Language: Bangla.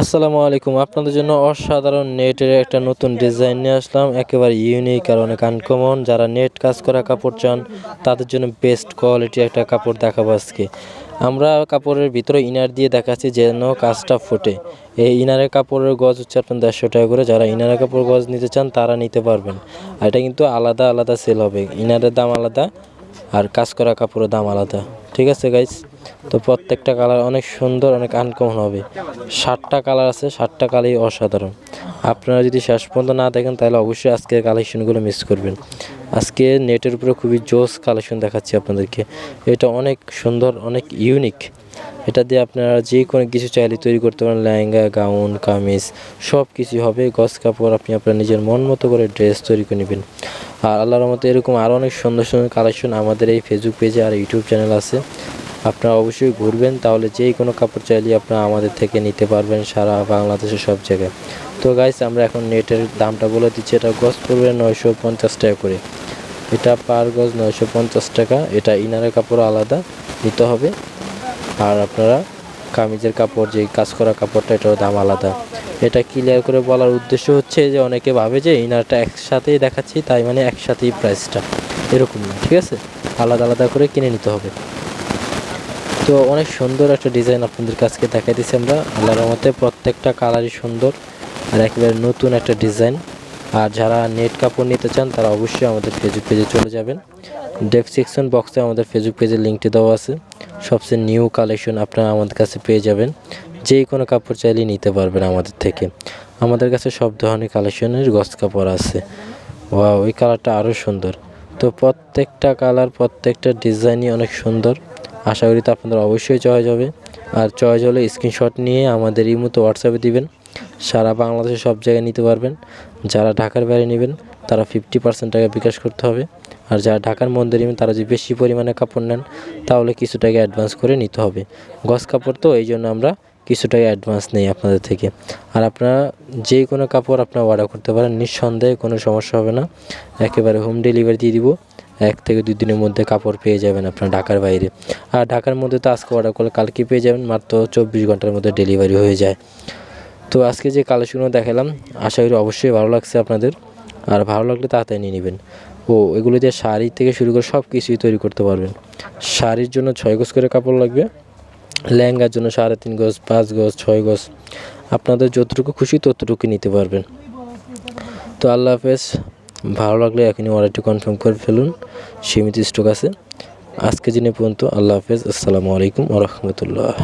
আসসালামু আলাইকুম। আপনাদের জন্য অসাধারণ নেটের একটা নতুন ডিজাইন নিয়ে আসলাম। একেবারে ইউনিক আর অনেক আনকমন যারা নেট কাজ করা কাপড় চান, তাদের জন্য বেস্ট কোয়ালিটি একটা কাপড় দেখাবো আজকে। আমরা কাপড়ের ভিতরে ইনার দিয়ে দেখাচ্ছি যেন কাজটা ফোটে। এই ইনারের কাপড়ের গজ হচ্ছে আপনার দেড়শো টাকা করে। যারা ইনারের কাপড় গজ নিতে চান, তারা নিতে পারবেন। আর এটা কিন্তু আলাদা আলাদা সেল হবে। ইনারের দাম আলাদা আর কাজ করা কাপড়ের দাম আলাদা। ঠিক আছে গাইস তো প্রত্যেকটা কালার অনেক সুন্দর, অনেক আনকমন হবে। ষাটটা কালার আছে ষাটটা কালারই অসাধারণ। আপনারা যদি শেষ পর্যন্ত না দেখেন, তাহলে অবশ্যই আজকের কালেকশনগুলো মিস করবেন। আজকে নেটের উপরে খুবই জোস কালেকশন দেখাচ্ছি আপনাদেরকে। এটা অনেক সুন্দর, অনেক ইউনিক এটা দিয়ে আপনারা যে কোনো কিছু চাইলে তৈরি করতে পারেন। লেহেঙ্গা, গাউন, কামিজ সব কিছু হবে। গস কাপড় আপনি আপনার নিজের মন মতো করে ড্রেস তৈরি করে নেবেন। আর আল্লাহর মতো এরকম আরও অনেক সুন্দর সুন্দর কালেকশন আমাদের এই ফেসবুক পেজে আর ইউটিউব চ্যানেল আছে। আপনারা অবশ্যই ঘুরবেন, তাহলে যেই কোনো কাপড় চাইলে আপনারা আমাদের থেকে নিতে পারবেন সারা বাংলাদেশের সব জায়গায়। তো গাইস আমরা এখন নেটের দামটা বলে দিচ্ছি, এটা গজ পড়বে নয়শো পঞ্চাশ টাকা করে। এটা পার গজ নয়শো পঞ্চাশ টাকা, এটা ইনারের কাপড় আলাদা, নিতে হবে। আর আপনারা কামিজের কাপড় যে কাজ করা কাপড়টা এটার দাম আলাদা। এটা ক্লিয়ার করে বলার উদ্দেশ্য হচ্ছে যে, অনেকে ভাবে যে, ইনারটা একসাথেই দেখাচ্ছি, তাই মানে একসাথেই প্রাইসটা এরকম না, ঠিক আছে? আলাদা আলাদা করে কিনে নিতে হবে। তো অনেক সুন্দর একটা ডিজাইন আপনাদের কাছকে দেখাই দিচ্ছি আমরা। আল্লাহর রহমতে প্রত্যেকটা কালারই সুন্দর আর একেবারে নতুন একটা ডিজাইন আর যারা নেট কাপড় নিতে চান, তারা অবশ্যই আমাদের ফেসবুক পেজে চলে যাবেন। ডেসক্রিপশন বক্সে আমাদের ফেসবুক পেজের লিঙ্কটি দেওয়া আছে। সবচেয়ে নিউ কালেকশন আপনারা আমাদের কাছে পেয়ে যাবেন। যে কোনো কাপড় চাইলেই নিতে পারবেন আমাদের থেকে। আমাদের কাছে সব ধরনের কালেকশনের গস কাপড় আছে। ওয়া ওই কালারটা আরও সুন্দর। তো প্রত্যেকটা কালার প্রত্যেকটা ডিজাইনই অনেক সুন্দর। আশা করি তো আপনাদের অবশ্যই চয়েস হবে। আর চয়েস হলে স্ক্রিনশট নিয়ে আমাদের এই মতো হোয়াটসঅ্যাপে দিবেন। সারা বাংলাদেশে সব জায়গায় নিতে পারবেন। যারা ঢাকার বাইরে নেবেন, তারা ফিফটি পার্সেন্ট টাকা বিকাশ করতে হবে। আর যারা ঢাকার মধ্যে নেবেন, তারা যদি বেশি পরিমাণে কাপড় নেন, তাহলে কিছু টাকা অ্যাডভান্স করে নিতে হবে। গস কাপড় তো, এই জন্য আমরা কিছু টাকা অ্যাডভান্স নেই আপনাদের থেকে। আর আপনারা যে কোনো কাপড় আপনারা অর্ডার করতে পারেন, নিঃসন্দেহে কোনো সমস্যা হবে না। একেবারে হোম ডেলিভারি দিয়ে দিব। এক থেকে দুই দিনের মধ্যে কাপড় পেয়ে যাবেন আপনার ঢাকার বাইরে। আর ঢাকার মধ্যে তো আজকে অর্ডার করলে কালকে পেয়ে যাবেন, মাত্র চব্বিশ ঘণ্টার মধ্যে ডেলিভারি হয়ে যায়। তো আজকে যে কালেকশনগুলো দেখালাম, আশা করি অবশ্যই ভালো লাগছে আপনাদের। আর ভালো লাগলে তাড়াতাড়ি নিয়ে নেবেন। ও, এগুলো দিয়ে শাড়ি থেকে শুরু করে সব কিছুই তৈরি করতে পারবেন। শাড়ির জন্য ছয় গজ করে কাপড় লাগবে। লেহেঙ্গার জন্য সাড়ে তিন গজ, পাঁচ গজ, ছয় গজ। আপনাদের যতটুকু খুশি ততটুকু নিতে পারবেন। তো আল্লাহ হাফেজ। ভালো লাগলে এখনই অর্ডারটি কনফার্ম করে ফেলুন। সীমিত স্টক আছে। আজকে দিনে পর্যন্ত আল্লাহ হাফেজ। আসসালামু আলাইকুম ওরহমতুল্লাহ